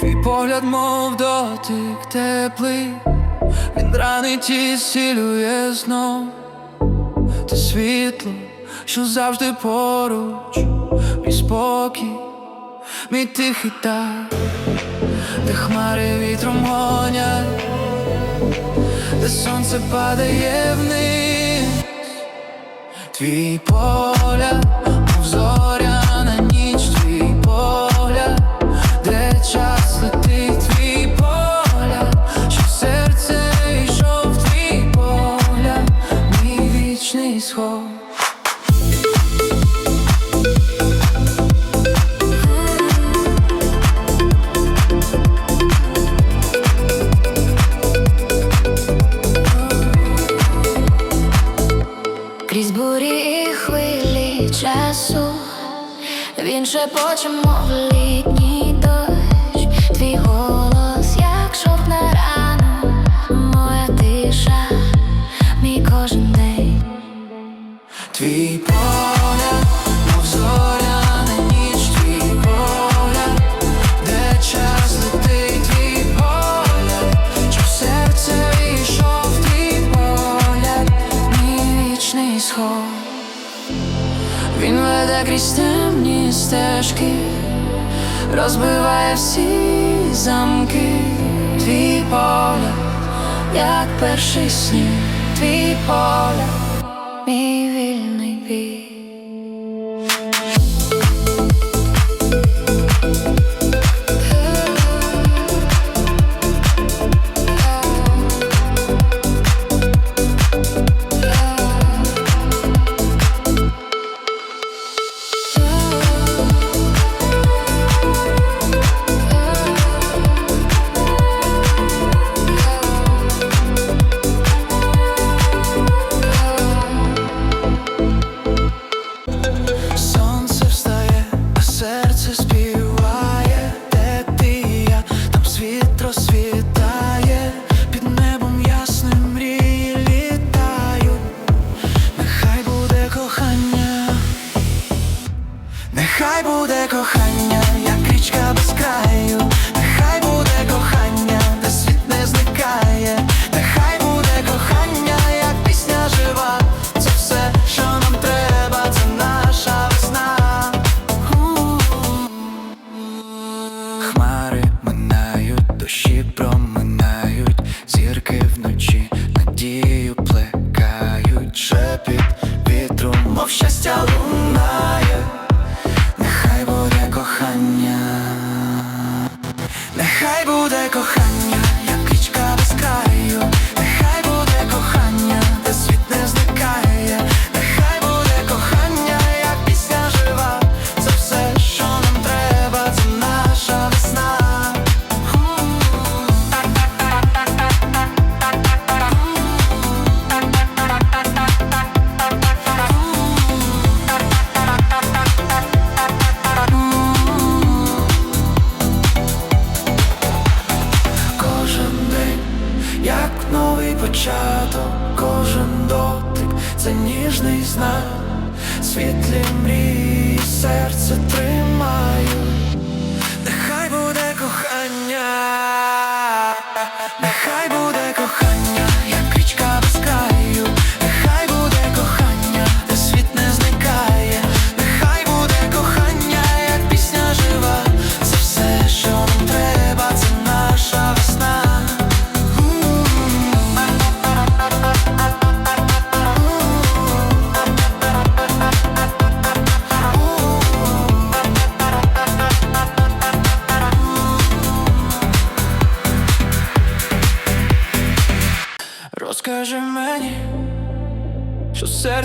Твій погляд, мов дотик теплий, він ранить і зцілює знов. Ти світло, що завжди поруч, мій спокій, мій тихий так, де хмари вітром гонять, де сонце падає вниз, твій погляд Він шепоче, мов літні стежки, розбиває всі замки, твій погляд, як перший сніг, твій погляд.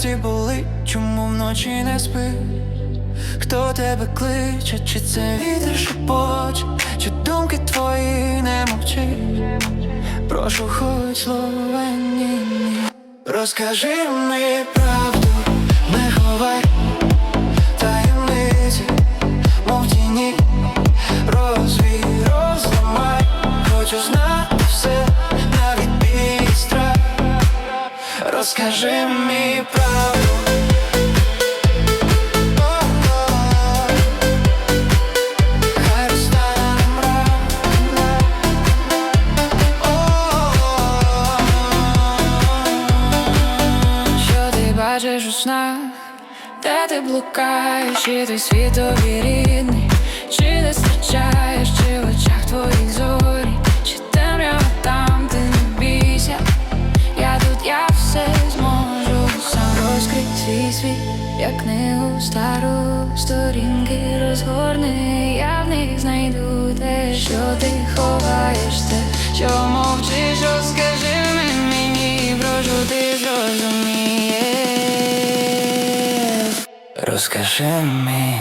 серці болить, чому вночі не спиш? Хто тебе кличе, чи це вітер шепоче, чи думки твої не мовчи? Прошу, хоч словені, розкажи мені про розкажи мені правду. Бачиш у снах, де ти блукаєш, і ти світові рідний, чи не зустрічаєш, чи в очах твоїх зорі? як книгу стару сторінки розгорни, я в них знайду те, що ти ховаєш те, що мовчиш, розкажи мені, прошу ти зрозумієш Розкажи мені,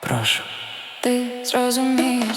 прошу, ти зрозумієш.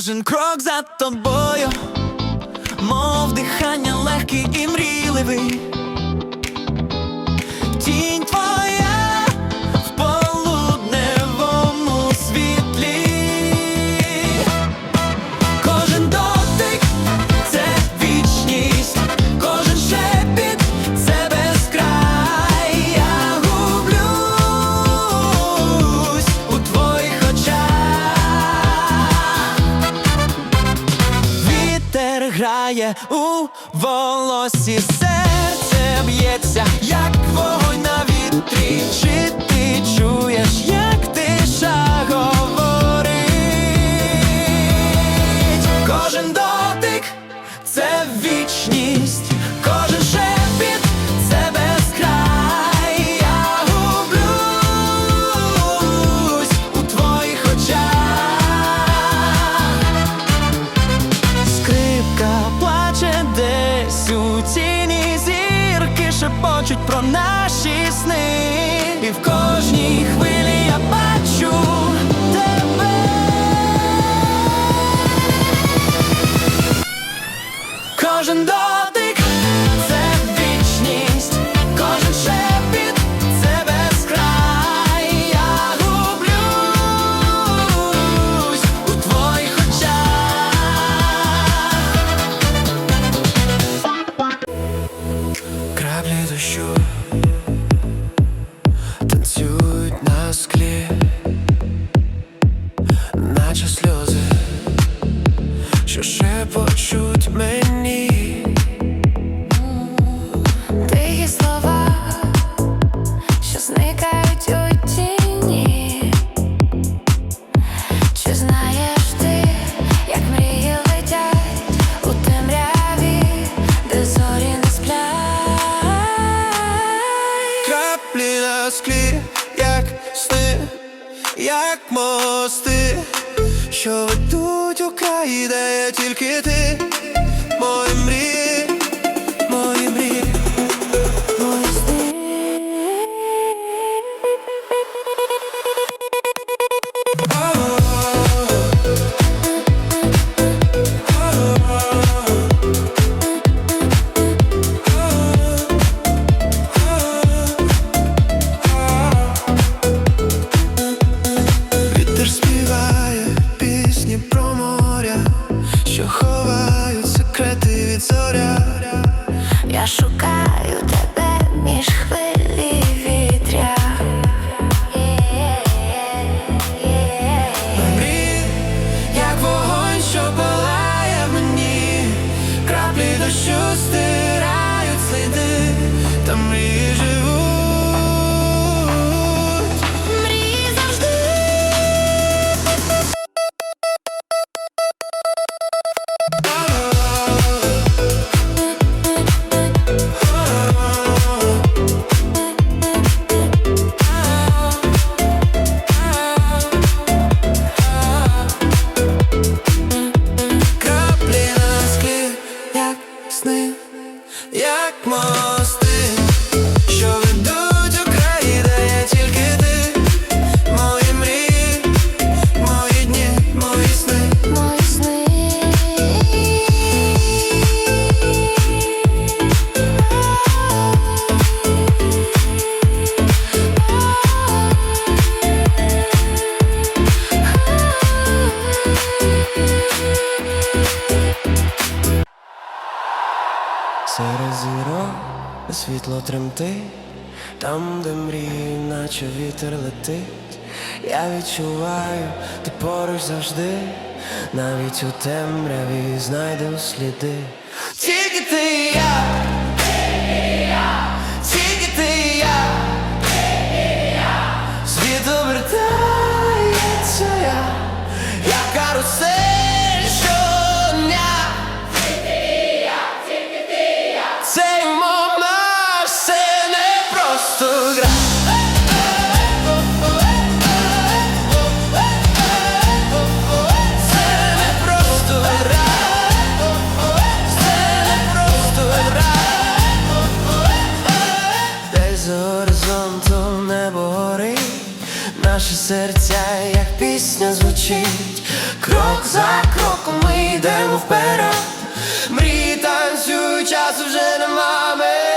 Кожен крок за тобою, мов дихання легкий і мрійливий. у волосі серце б'ється, як вогонь на вітрі. Серед зірок світло тремтить, там, де мрії, наче вітер летить, я відчуваю, ти поруч завжди, навіть у темряві знайдем сліди, тільки ти я. серця, як пісня звучить, крок за кроком ми йдемо вперед, мрії танцюють, часу вже немає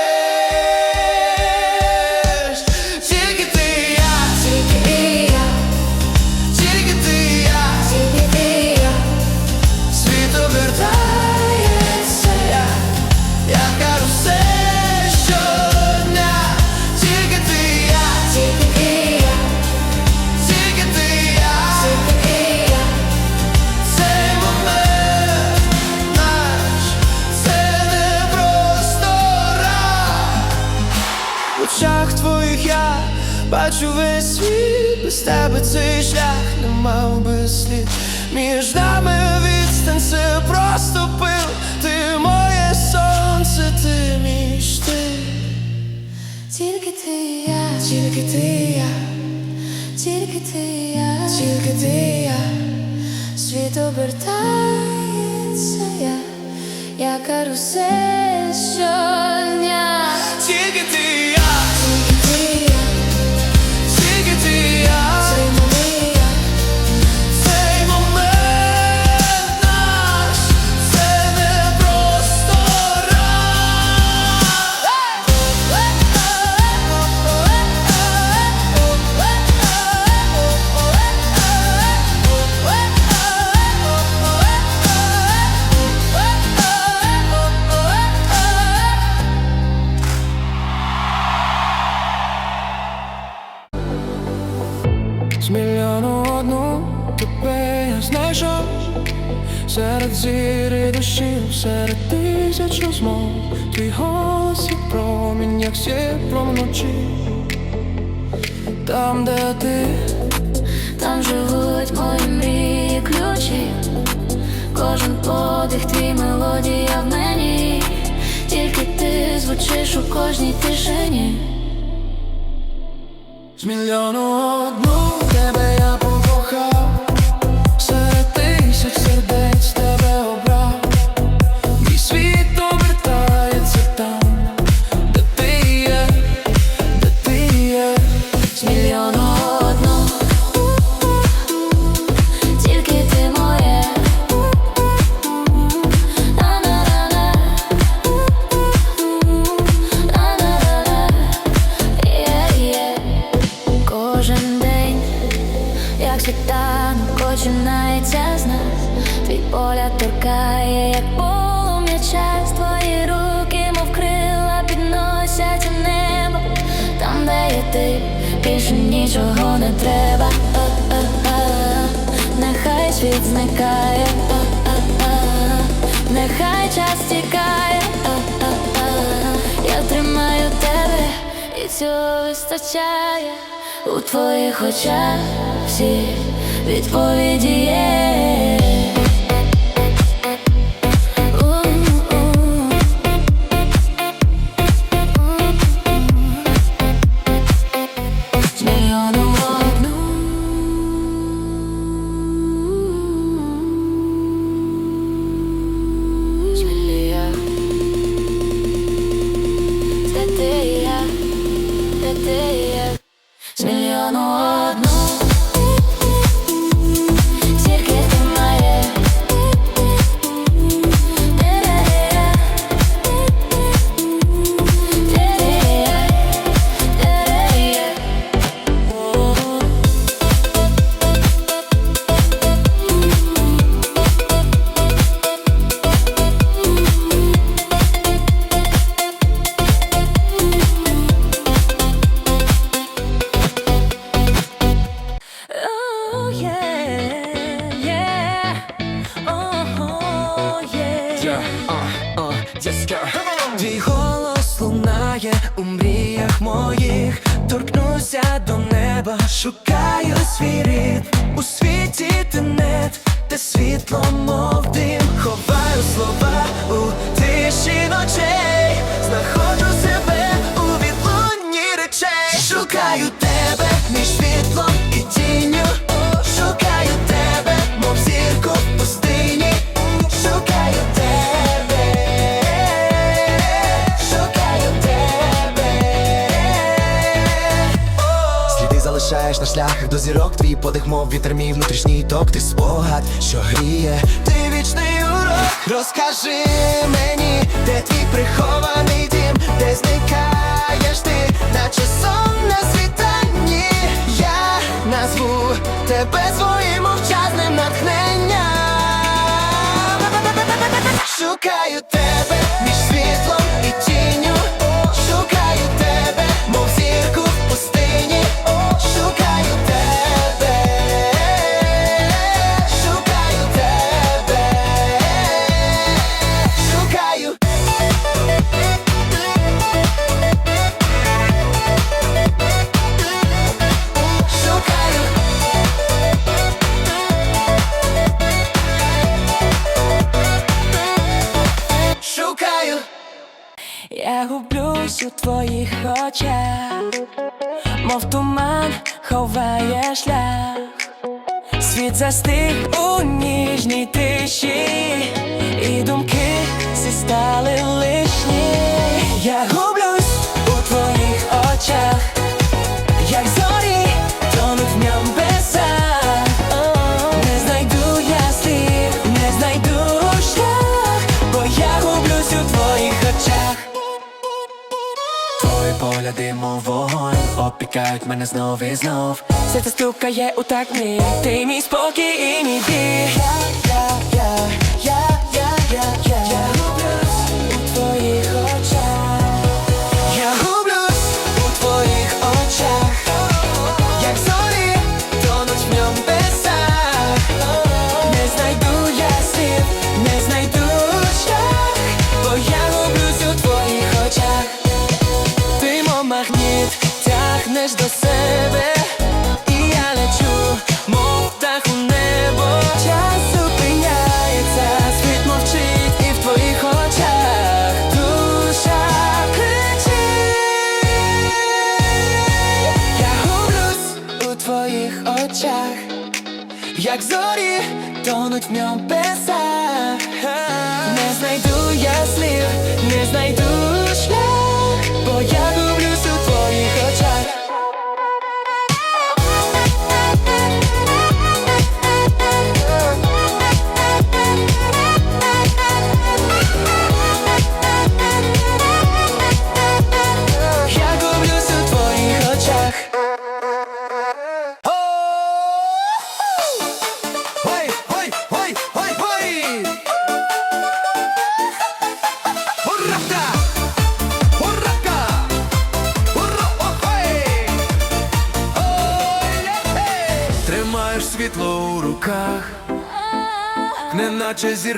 тебе цей шлях не мав би слід. Між нами відстань все проступив Ти моє сонце, ти мій штиль. Тільки ти і я, тільки ти і я, тільки ти і я, тільки ти і я, світ обертається я, я карусель щодня. Тільки ти мов твій голос і промінь, як сіпло вночі. Там, де ти, там живуть мої мрії, ключі, кожен подих, твій мелодія в мені, тільки ти звучиш у кожній тишині. З мільйону одну тебе я покохав, серед тисяч сердець. хоча всі відповіді є. залишаєш на шляхах до зірок, твій подих, мов вітер, мій внутрішній ток, ти спогад, що гріє, ти вічний урок, розкажи мені, де твій прихований дім, де зникаєш ти, наче сон на світанні, я назву тебе своїм мовчазним натхненням. Шукаю тебе між світлом і тінню, шукаю тебе, мов твоїх очах, мов туман ховає шлях, світ застиг у ніжній тиші, і думки всі стали. поля диму вогонь. Обпікають мене знов і знов. Серце стукає у такмі Ти мій спокій і мій біль Я, я, я, я, я, я, я.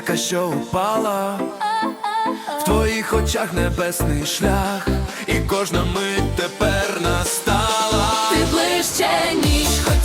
зірка, що упала, в твоїх очах небесний шлях, і кожна мить тепер настала. Ти ближче ніж хоч.